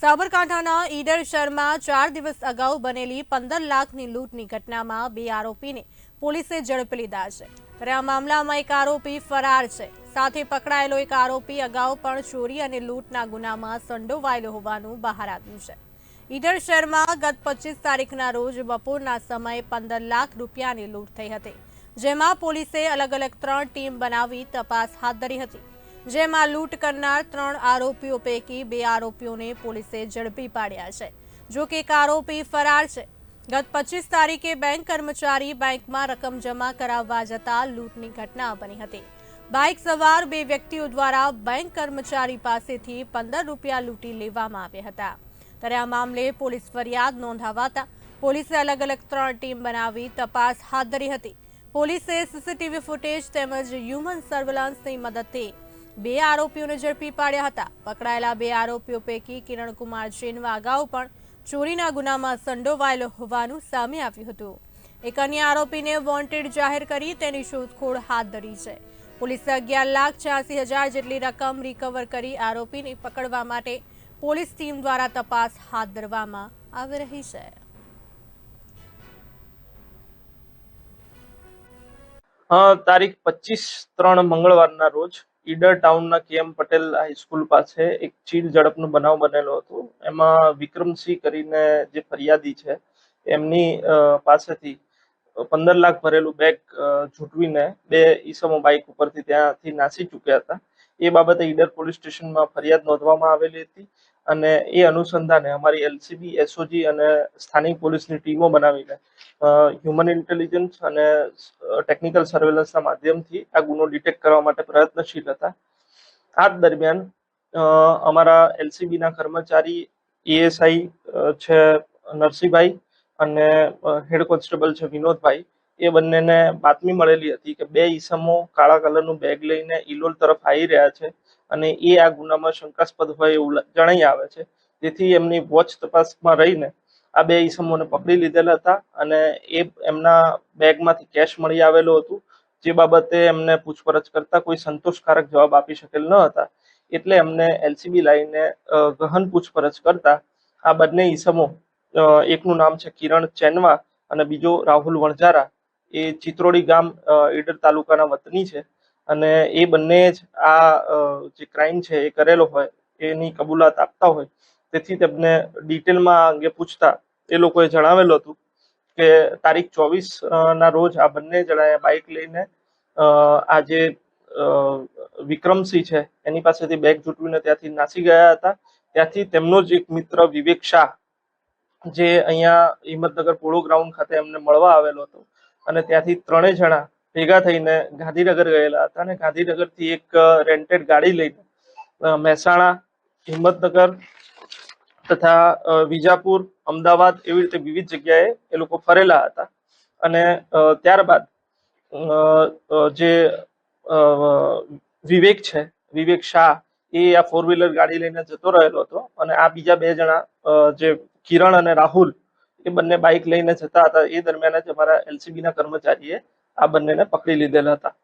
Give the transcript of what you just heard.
સાબરકાંઠાના ઈડર શહેરમાં ચાર દિવસ અગાઉ બનેલી પંદર લાખની લૂંટની ઘટનામાં બે આરોપીને પોલીસે ઝડપી લીધા છે. ત્યારે આ મામલામાં એક આરોપી ફરાર છે. સાથે પકડાયેલો એક આરોપી અગાઉ પણ ચોરી અને લૂંટના ગુનામાં સંડોવાયેલો હોવાનું બહાર આવ્યું છે. ઈડર શહેરમાં ગત પચીસ તારીખના રોજ બપોરના સમયે પંદર લાખ રૂપિયાની લૂંટ થઈ હતી, જેમાં પોલીસે અલગ અલગ ત્રણ ટીમ બનાવી તપાસ હાથ ધરી હતી. જેમાં લૂંટ કરનાર ત્રણ આરોપીઓ પૈકી બે આરોપીઓને પોલીસે ઝડપી પાડ્યા છે. જો કે એક આરોપી ફરાર છે. ગત પચીસ તારીખે બેંક કર્મચારી બેંકમાં રકમ જમા કરાવવા જતા લૂંટની ઘટના બની હતી. બાઇક સવાર બે વ્યક્તિઓ દ્વારા બેંક કર્મચારી પાસેથી પંદર રૂપિયા લૂંટી લેવામાં આવ્યા હતા. ત્યારે આ મામલે પોલીસ ફરિયાદ નોંધાવાતા પોલીસે અલગ અલગ ત્રણ ટીમ બનાવી તપાસ હાથ ધરી હતી. પોલીસે સીસીટીવી ફૂટેજ તેમજ હ્યુમન સર્વેલન્સની મદદથી બે આરોપીઓને ઝડપી પાડ્યા હતા. પકડાયેલા બે આરોપીઓ પૈકી કિરણકુમાર જૈનવા અગાઉ પણ ચોરીના ગુનામાં સંડોવાયેલો હોવાનું સામે આવ્યું હતું. એક અન્ય આરોપીને વોન્ટેડ જાહેર કરી તેની શોધખોળ હાથ ધરી છે. પોલીસે અગિયાર લાખ છ્યાસી હજાર જેટલી રકમ રિકવર કરી આરોપીને પકડવા માટે પોલીસ ટીમ દ્વારા તપાસ હાથ ધરવામાં આવી રહી છે. તારીખ પચીસ ત્રણ મંગળવારના રોજ ઈડર ટાઉનના કેમ પટેલ હાઈસ્કૂલ પાસે એક ચીડ ઝડપનો બનાવ બનેલો હતો. એમાં વિક્રમસિંહ કરીને જે ફરિયાદી છે, એમની પાસેથી પંદર લાખ ભરેલું બેગ ઝૂંટવીને બે ઈસમો બાઇક ઉપરથી ત્યાંથી નાસી ચૂક્યા હતા. એ બાબતે ઈડર પોલીસ સ્ટેશનમાં ફરિયાદ નોંધવામાં આવેલી હતી અને એ અનુસંધાને અમારી એલસીબી, એસઓજી અને સ્થાનિક પોલીસની ટીમો બનાવીને હ્યુમન ઇન્ટેલિજન્સ અને ટેકનિકલ સર્વેલન્સના માધ્યમથી આ ગુનો ડિટેક્ટ કરવા માટે પ્રયત્નશીલ હતા. આ દરમિયાન અમારા એલસીબીના કર્મચારી, એએસઆઈ છે નરસિંહભાઈ અને હેડ કોન્સ્ટેબલ છે વિનોદભાઈ એ બંનેને બાતમી મળેલી હતી કે બે ઈસમો કાળા કલરનું બેગ લઈને ઇલોલ તરફ આવી રહ્યા છે અને એ આ ગુનામાં શંકાસ્પદ હોય એવું જણાઈ આવે છે. જેથી એમની વોચ તપાસમાં રહીને આ બે ઈસમોને પકડી લીધેલા હતા અને એ એમના બેગમાંથી કેશ મળી આવેલું હતું. જે બાબતે એમને પૂછપરછ કરતા કોઈ સંતોષકારક જવાબ આપી શકેલ ન હતા. એટલે એમને એલસીબી લાઈને ગહન પૂછપરછ કરતા આ બંને ઈસમો એકનું નામ છે કિરણ ચેનવા અને બીજો રાહુલ વણઝારા. એ ચિત્રોડી ગામ ઈડર તાલુકાના વતની છે. અને એ બંને જ આ જે ક્રાઇમ છે એ કરેલો હોય, એની કબૂલાત આપતા હોય, તેથી તેમને ડિટેલમાં અંગે પૂછતા એ લોકોએ જણાવેલું હતું કે તારીખ ચોવીસ ના રોજ આ બંને જણાએ બાઇક લઈને આ જે વિક્રમસિંહ છે, એની પાસેથી બેગ જૂટવીને ત્યાંથી નાસી ગયા હતા. ત્યાંથી તેમનો જ એક મિત્ર વિવેક શાહ, જે અહીંયા હિંમતનગર પોળો ગ્રાઉન્ડ ખાતે એમને મળવા આવેલો હતો. અને ત્યાંથી ત્રણેય જણા ભેગા થઈને ગાંધીનગર ગયેલા હતા અને ગાંધીનગરથી એક રેન્ટેડ ગાડી લઈને મહેસાણા, હિંમતનગર તથા વિજાપુર, અમદાવાદ એવી રીતે વિવિધ જગ્યાએ એ લોકો ફરેલા હતા. અને ત્યારબાદ જે વિવેક છે, વિવેક શાહ, એ આ ફોર વ્હીલર ગાડી લઈને જતો રહેલો હતો અને આ બીજા બે જણા જે કિરણ અને રાહુલ એ બંને બાઇક લઈને જતા હતા. એ દરમિયાન જ અમારા એલસીબી ના કર્મચારીએ આ બંનેને પકડી લીધેલા હતા.